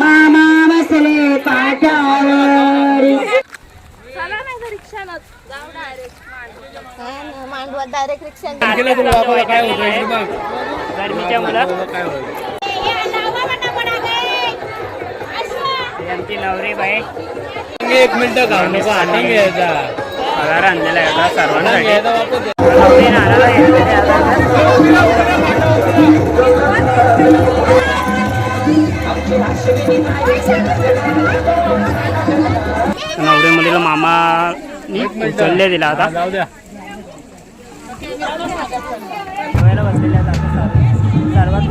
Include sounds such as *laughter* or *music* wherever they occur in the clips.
मामा बसले पाटावर चला रिक्षानं जाऊ डायरेक्ट मांडवा डायरेक्ट रिक्षा गरमीच्या यांची नवरी बाई एक मिनिट खाऊ नको हातात घ्यायचा पगार आणलेला आहे नवरी मुलीला मामा उचलले दिला आता. जेवायला बसलेले आता सर्वात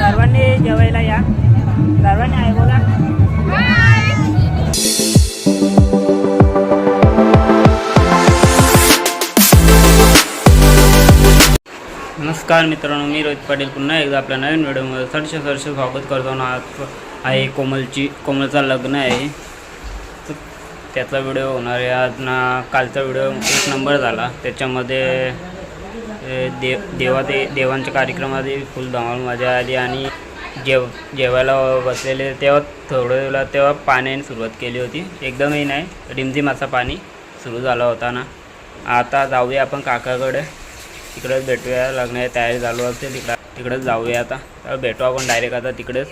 सर्वांनी जेवायला या. सर्वांनी आहे बोला. नमस्कार मित्रांनो मी रोहित पाटील. पुन्हा एकदा आपल्या नवीन व्हिडिओमध्ये सरशे सरशे स्वागत करतो. ना आज आहे कोमलची कोमलचा लग्न आहे. तर त्याचा व्हिडिओ होणार आहे. आज ना कालचा व्हिडिओ एक नंबर झाला. त्याच्यामध्ये देव देवा ते देवांच्या कार्यक्रमामध्ये फुल धमाल मजा आली आणि जेव जेवायला बसलेले तेव्हा थोडं वेळा तेव्हा पाण्याने सुरुवात केली होती. एकदमही नाही रिमझिम असा पाणी सुरू झाला होता ना. आता जाऊया आपण काकाकडे. तिकडेच भेटूया लग्नाची तयारी चालू असते तिकडं तिकडेच जाऊया आता. तर भेटू आपण डायरेक्ट आता तिकडेच.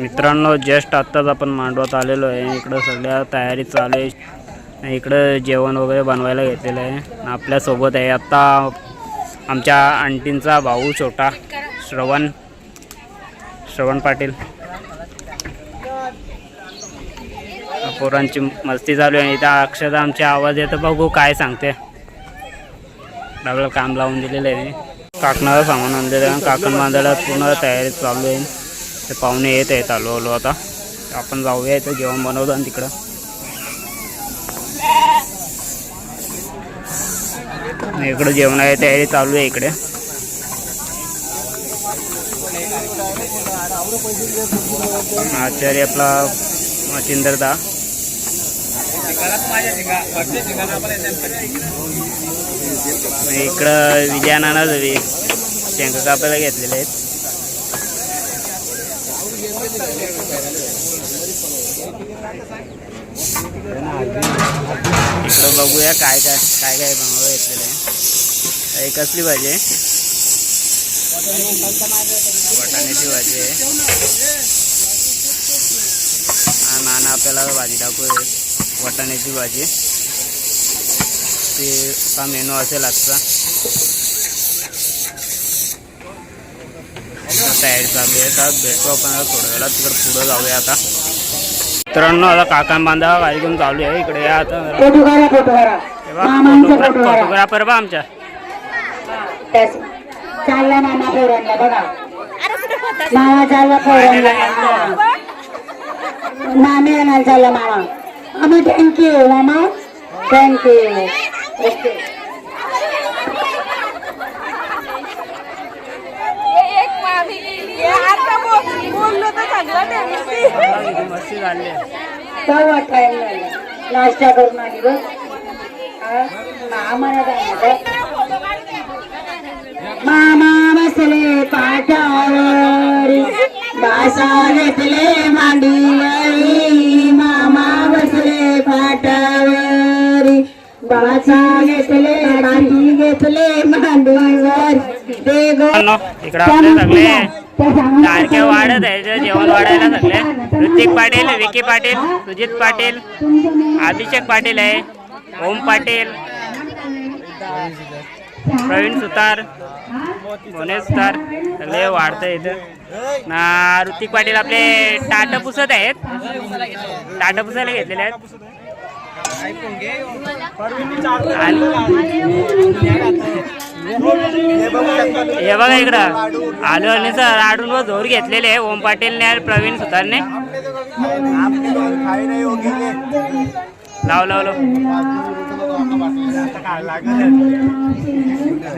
मित्रांनो जस्ट आत्ताच आपण मांडवात आलेलो आहे. इकडं सगळ्या तयारी चालू आहे. इकडं जेवण वगैरे बनवायला घेतलेलं आहे. आपल्यासोबत आहे आत्ता आमच्या आंटींचा भाऊ छोटा श्रवण. श्रवण पाटील. पोरांची मस्ती चालू आहे. इथं अक्षरशः आमचे आवाज येतं. बघू काय सांगते. सगळं काम लावून दिलेलं आहे. काकणाला सामान आणलेलं आहे. काकण बांधायला पूर्ण तयारी चालू आहे. ते पाहुणे येत आहेत आलो आलो आता. आपण जाऊया इथं जेवण बनवतो आणि तिकडं. इकडं जेवणाची तयारी चालू आहे इकडे. आचार्य आपला मचिंदरदा इकडं विजयानाना जवी शेंगा कापायला घेतलेले आहेत. इकडं बघूया काय काय काय काय बनवायला घेतलेलं आहे. ही कसली भाजी आहे? वाटाण्याची भाजी आहे. नाना आपल्याला भाजी टाकू वाटाण्याची भाजी. ते हा मेनू असेल आजचा. तयारी चालू आहे. तर भेटू आपण थोड्या वेळात. तिकडे पुढं जाऊया आता. मित्रांनो आता काका बांधा कार्यक्रम चालू आहे. इकडे या आता फोटोग्राफर बा आमच्या मामा थँक्यू मामा थँक्यू ओके एक नाश्ता करून आली बघ. हा? मामा बसले बासा घेतले मांडी मामा बसले पाटावर बासा घेतले मांडी घेतले मांडीवर. ते गो मित्रांनो, इकडं आपले सगळे. लाडके वाढत आहे जेवण वाढायला सगळे. ऋतिक पाटील विकी पाटील सुजित पाटील अभिषेक पाटील आहे ओम पाटील प्रवीण सुतार मोने सुतार सगळे वाढतं इथं. ना ऋतिक पाटील आपले टाट पुसत आहेत. टाट पुसायला घेतलेले आहेत. हे बघा इकडं. आलो आणि सर आडून व जोर घेतलेले आहे. ओम पाटीलने आणि प्रवीण सुतारने. लाव लाव लाव.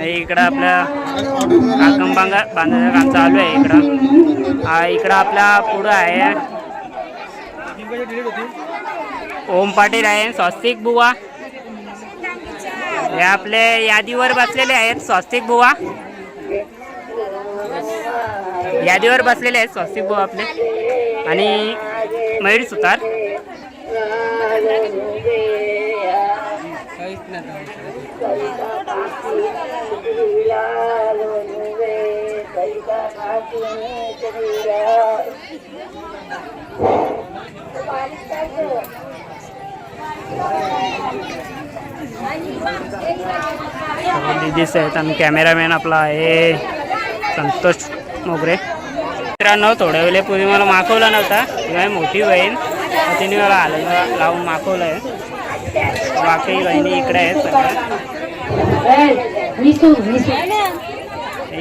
इकडं आपलं काकम बांगा बांधायचं काम चालू आहे इकडं. हा इकडं आपला पुढं आहे. ओम पाटील आहे स्वस्तिक बुवा. हे आपले यादीवर बसलेले आहेत स्वस्तिक बुवा. यादीवर बसलेले आहेत स्वस्तिक बुवा आपले. आणि मयूर सुतार. आहेत आणि कॅमेरामॅन आपला आहे. संतोष मोगरे. मित्रांनो थोड्या वेळेपूर्वी मला मागवला नव्हता. माझी मोठी बहीण. तिने मला आलं लावून मागवलं आहे बाकी बहिणी इकडे आहेत सगळ्या.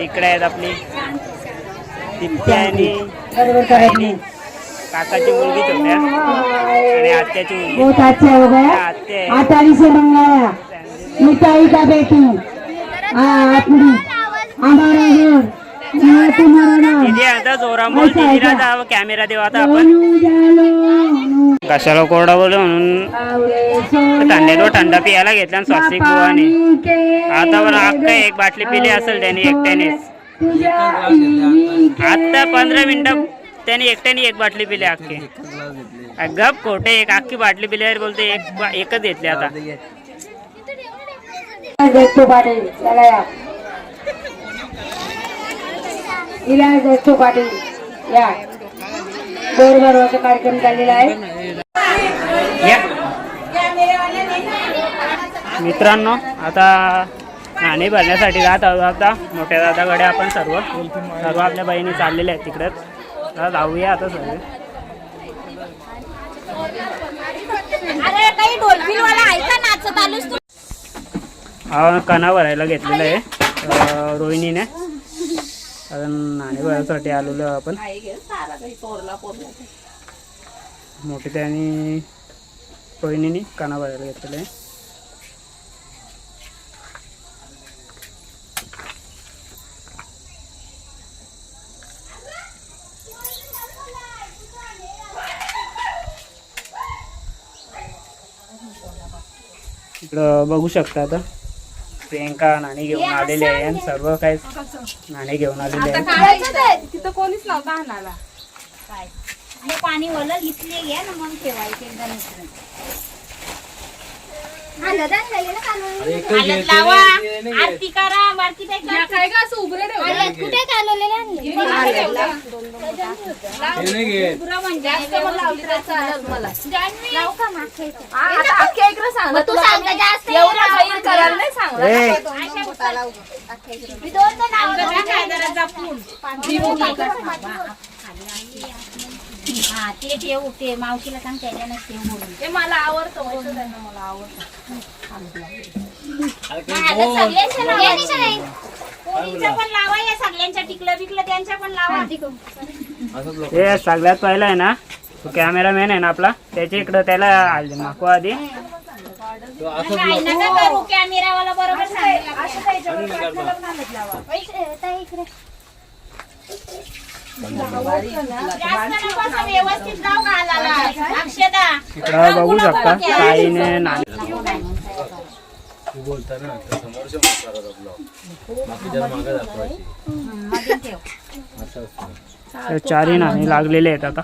इकडे आहेत आपली. आणि काकाची मुलगी छोट्या आणि आत्याची मुलगी. बहुत अच्छा हो गया. से मंगाया. मिठाई का बेटी? हमारा घर कॅमेरा देऊ. आता आपण कशाला कोरडा बोल म्हणून? थंडीत थंड पियाला घेतला आणि स्वस्तिक के आता पण अख्खा एक बाटली पिली असेल त्याने एकट्यानेच. आईने आता पंधरा मिनिटं त्याने एकट्याने एक बाटली पिली अख्खी गप खोटे एक अख्खी बाटली पिल्यावर बोलते एक एकच घेतली आता. कार्यक्रम आहे. मित्रांनो आता नाणी भरण्यासाठी जात आहोत आता. मोठ्या दादाकडे आपण सर्व सर्व आपल्या बहिणी चाललेल्या आहेत तिकडेच आता जाऊया आता सगळे. अरे काही ढोलबिलवाला ऐका नाचत आलोस तू. हा कणा भरायला घेतलेला आहे. रोहिणीने. आता नाणे भरायसाठी आलेलो आपण. मोठी त्याने रोहिणीने कणा भरायला घेतलेला आहे. इकडं बघू शकता आता. प्रियंका नाणी घेऊन आलेली आहे आणि सर्व काही नाणे घेऊन आलेले आहेत. तिथं कोणीच नव्हता आणायला. आणि पाणी ओलं इथले घ्या ना मग ठेवायचे हळद लावा आरती करा बारकी काय करा. हळद कुठे कालवलेलं आणले? जास्त पण लावली चालेल मला. लावू का मागच्या इथे? हा, आता अख्ख्या इकडे सांग. मग तू सांगता जास्त एवढं बाहेर करायला नाही सांगलं ए, मी दोन तर काय जरा जपून हा ते ठेव ते मावशीला सांग त्याच्यानं ठेव बोलून. ते मला आवडतं माहितीच आहे ना मला आवडतं. सगळ्यांच्या लावायचं नाही कोणीचं पण लावा या सगळ्यांच्या टिकलं बिकलं त्यांच्या पण लावा. हे सगळ्यात पहिला आहे ना तो कॅमेरामॅन आहे ना आपला त्याच्या इकडं त्याला आधी. काय नका करू कॅमेरावाला बरोबर सांगितलं. असं इकडं. बघू शकता. ताईने नाणे हे चारही नाणे लागलेले आहेत आता.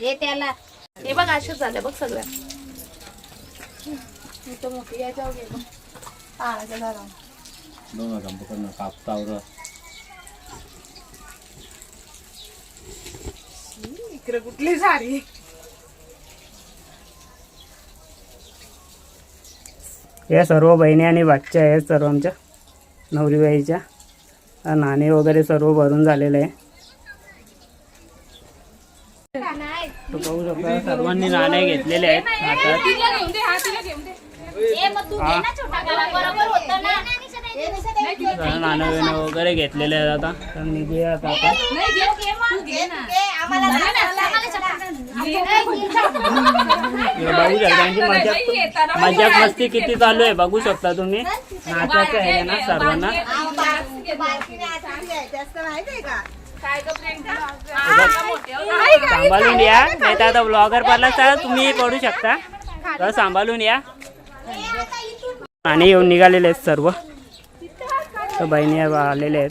हे त्याला. हे बघ असेच झाले बघ सगळ्या इथं मोठी याच्यावर झाडावर इकडे कुठली झाडी या सर्व बहिणी आणि बाच्या आहेत सर्व आमच्या नवरीबाईच्या नाणे वगैरे सर्व भरून झालेले आहे तो पाहू शकता सर्वांनी नाणे घेतलेले आहेत हातात नाणं बिणं वगैरे घेतलेले आहेत आता. तर निघूया आता बघू शकता मजाक मजाक मस्ती किती चालू आहे बघू शकता तुम्ही. नाचायचं आहे ना सर्वांना. सांभाळून या नाही तर आता ब्लॉगर पडला तर तुम्ही पडू शकता. तर सांभाळून या. आणि येऊन निघालेले आहेत सर्व. बहिणी आलेले आहेत.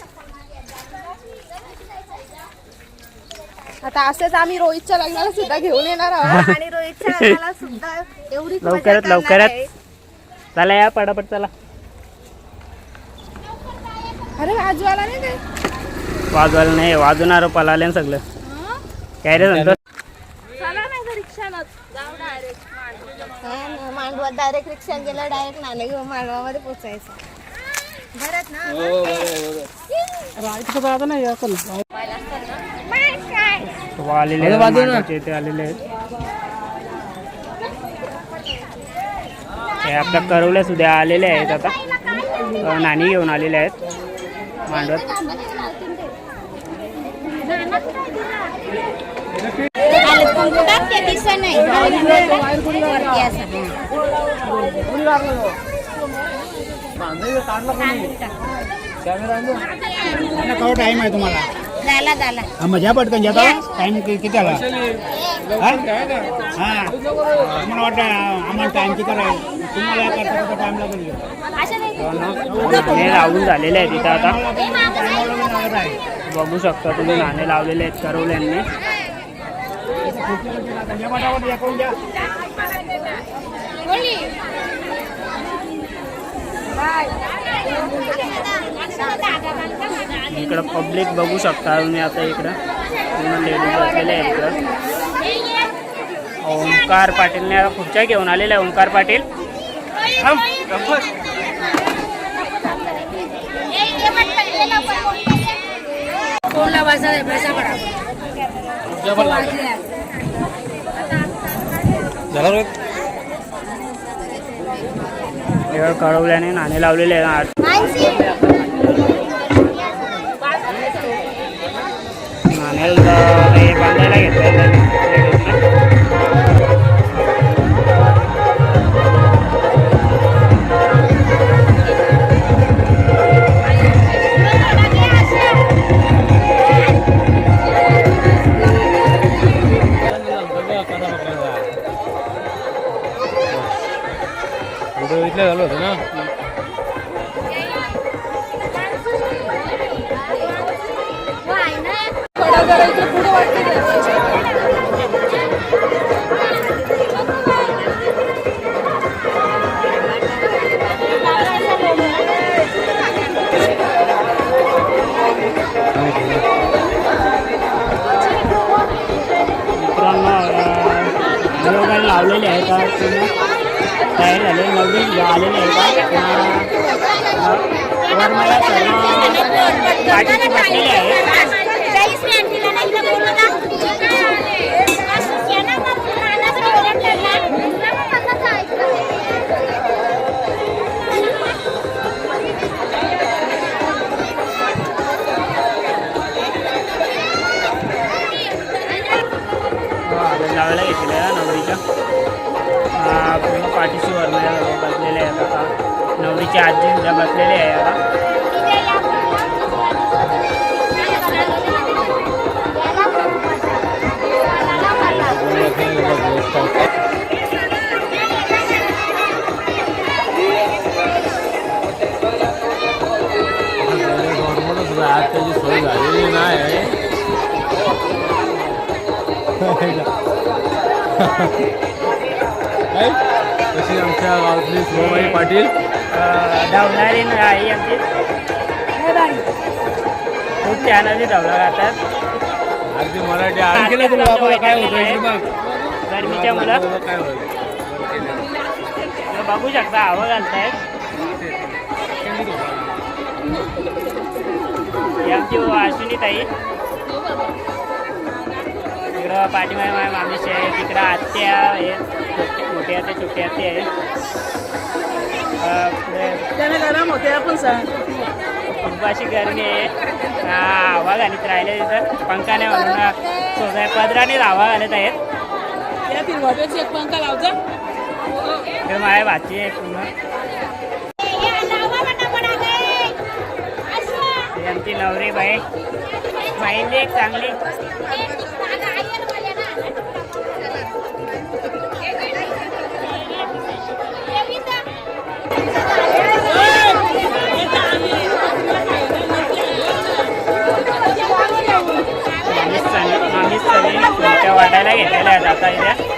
आता असंच आम्ही रोहितच्या लग्नाला सुद्धा घेऊन येणार आहोत. *laughs* आणि रोहितच्या लग्नाला सुद्धा एवढी लवकरात लवकरात चला या पटापट चला. अरे वाजवाला नाही काय वाजवायला नाही वाजवणार पलाले ना सगळं. काय रे डायरेक्ट मांडवात डायरेक्ट रिक्षा गेलं डायरेक्ट नाणे घेऊन मांडवामध्ये पोचायचं तो आलेले आहेत आलेले हे आपल्या करवल्या सुद्धा आलेले आहेत आता. नाणी घेऊन आलेले आहेत. मांडवत. दिसत नाही टाइम आहे तुम्हाला? झाला झाला. हा मजा पटकन जातो टाइम किती आला? हा? हा. आम्हाला वाटतं आम्हाला टाइम किती आहे तुम्हाला करता टाइम लागेल नाणे लावून झालेले आहेत इथं आता. हे? बघू शकता तुम्ही नाणे लावलेले आहेत करवल्यांनी इकडं पब्लिक बघू शकता तुम्ही आता इकडं. पूर्ण लेडीज़ बसलेले आहेत इकडं. ओंकार पाटीलने खुर्च्या घेऊन आलेल्या आहे ओंकार पाटील. थांब, गप्प. हे कळवल्याने नाणे लावलेले आहेत नाणे बांधायला घेतलं लावलेले आहेत. का पूर्ण तयार झाले. नवीन आलेले आहे का वर मला सर्व पाठीची बसलेले आहे जाईस मी आणखीला नाही इथं पूर्ण पाठीशी वर बसलेले आहेत आता. नवरीची आजी सुद्धा बसलेली आहे आता. त्याची सोय झालेली नाही तशी आमच्या गावातली शिवबाई पाटील. धावणारी आई आमची. खूप छान धावला गातात अगदी मराठी आधी केलं तुला काय होतं गरमीच्या मुलं. काय तर बघू शकता हवा घालतायत ही आमची अश्विनी ताई. इकडं पाठीमागे माझ्या मामीशी आहे तिकडं आत्या आहेत. मोठी आत्या छोटी आत्या आहे अं, पुढे गरम होते आपण सांग. खूप अशी गरमी आहे. हवा घालीत राहिले तिथं. पंखा नाही म्हणून सोसाय पदरानेच हवा घालत आहेत. एक पंखा लावजा इकडे माझ्या भाची आहे पूर्ण. आमची नवरी बाई. एक चांगली. वाटायला घेतलेल्या आहेत आता इथे.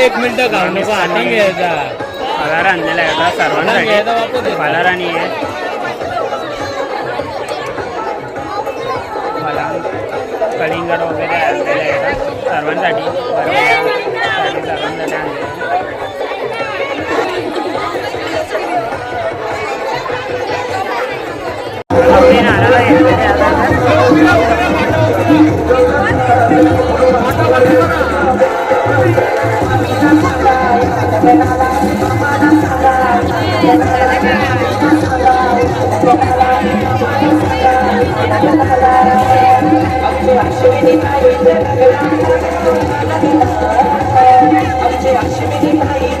एक मिनिट घालू नको हातात घ्यायचा. पगार आणलेला आहे आता सर्वांसाठी. पगार आणि हे पगार, कलिंगड वगैरे आणलेले आहे. सर्वांसाठी. सर्वांसाठी सर्वांसाठी आणलेलं आहे. आपली नारळ घेतलेली आता. पाणी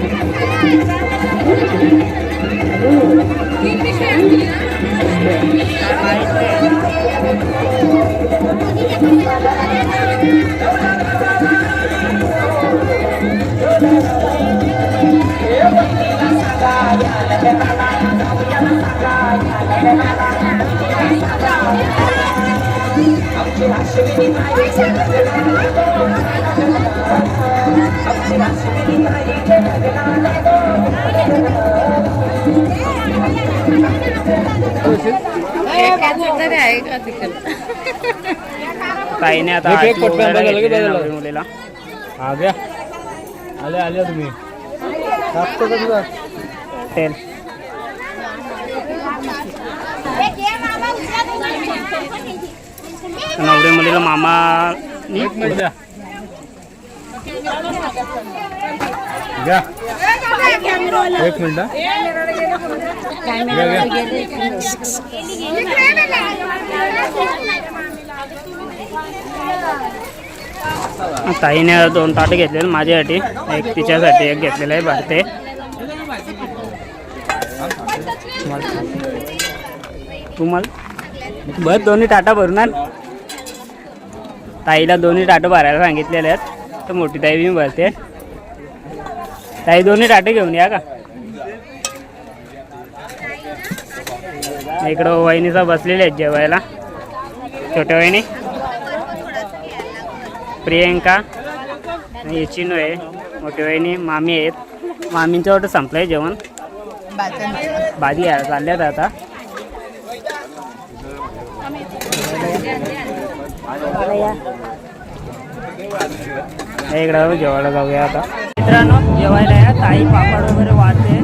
आहे आले बोर्ड आहे बोर्ड बघा ना आता मुलीला. हा घ्या. आले आले तुम्ही. का तुझा तेल. नवरी मुलीला मामा एक मिनिट. ताईने दोन ताटं घेतलेले माझ्यासाठी. एक तिच्यासाठी एक घेतलेलं आहे भरते. तुम्हाला? बस दोन्ही टाटा भरून आण. ताईला दोन्ही टाटं भरायला सांगितलेले आहेत. तर मोठी ताई मी भरते. ताई दोन्ही टाटे घेऊन या का? इकडं वहिनीचा बसलेले आहेत जेवायला. छोट्या वहिनी. प्रियंका. आणि चिनू आहे मोठी वहिनी मामी आहेत. मामींच्या संपलं संपलंय जेवण. भाजी आहे चालल्यात आता. इकडं जेवायला जाऊया आता. मित्रांनो जेवायला या. ताई पापड वगैरे वाढते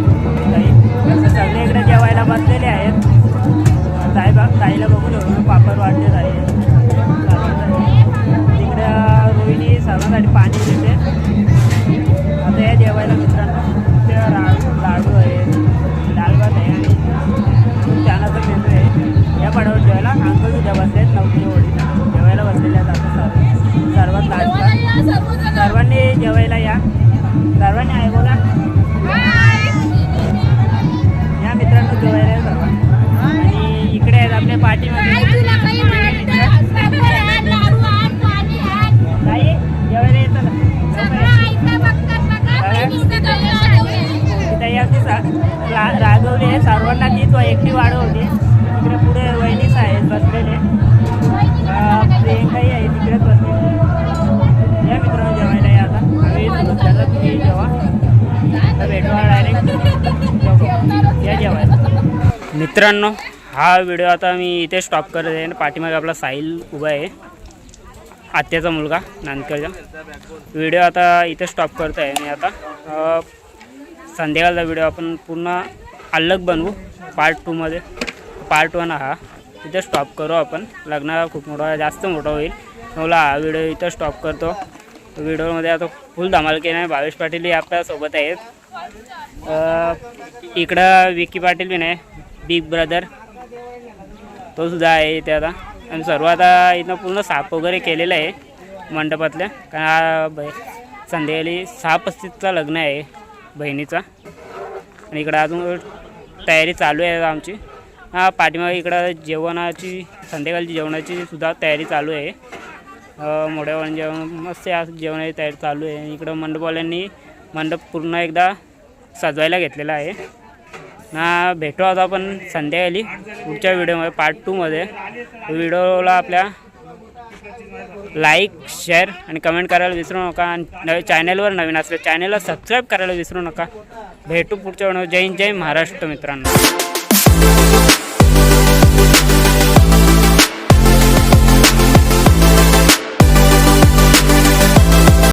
ताई सगळे इकडे जेवायला बसलेले आहेत. ताई बाप ताईला बघून पापड वाढते ताई. तिकडे रोहिणी सर्वांसाठी पाणी देते. आता या जेवायला मित्रांनो ते लाडू लाडू आहे. डाळ आहे आणि खूप मेंदू आहे. या पडावर जेवायला. अंकल उद्या बसले आहेत ओळी सर्वांनी जेवायला या. सर्वांनी आहे बोला. या मित्रांनो जेवायला या सर्व आणि इकडे आहेत आपल्या पाठीमध्ये ताई जेवायला येतं रागवली आहे. सर्वांना तीच एकटी वाढवली मित्रांनो हा व्हिडिओ आता मी इथे स्टॉप करत आहे पाठीमागे आपला साहिल उभा आहे. आत्याचा मुलगा नांदकरचा व्हिडिओ आता इथे स्टॉप करत आहे मी आता. संध्याकाळचा व्हिडिओ आपण पूर्ण अलग बनवू पार्ट टूमध्ये पार्ट वन हा. इथे स्टॉप करू आपण. लग्न खूप मोठा जास्त मोठा होईल. मला हा व्हिडिओ इथं स्टॉप करतो. व्हिडिओमध्ये आता फुल धमाल केला आहे. भावेश पाटीलही आपल्यासोबत आहेत. इकडं विकी पाटील बी नाही. बिग ब्रदर तो सुद्धा आहे इथे आता. आणि सर्व आता इथं पूर्ण साफ वगैरे केलेलं आहे मंडपातल्या. कारण हा संध्याकाळी सहा पस्तीसचा लग्न आहे बहिणीचा. आणि इकडं अजून तयारी चालू आहे आमची. हा पाठीमागे इकडं जेवणाची संध्याकाळची जेवणाची सुद्धा तयारी चालू आहे. मोठ्या जेवण मस्त आज जेवणाची तयारी चालू आहे. इकडं मंडपवाल्यांनी मंडप पूर्ण एकदा सजवायला घेतलेला आहे. ना भेटू आता आपण संध्याकाळी पुढच्या व्हिडिओमध्ये पार्ट टूमध्ये व्हिडिओला आपल्या लाईक शेअर आणि कमेंट करायला विसरू नका. आणि नवीन चॅनलवर नवीन असलं चॅनलला सबस्क्राईब करायला विसरू नका. भेटू पुढच्या व्हिडिओ जय जय महाराष्ट्र मित्रांनो.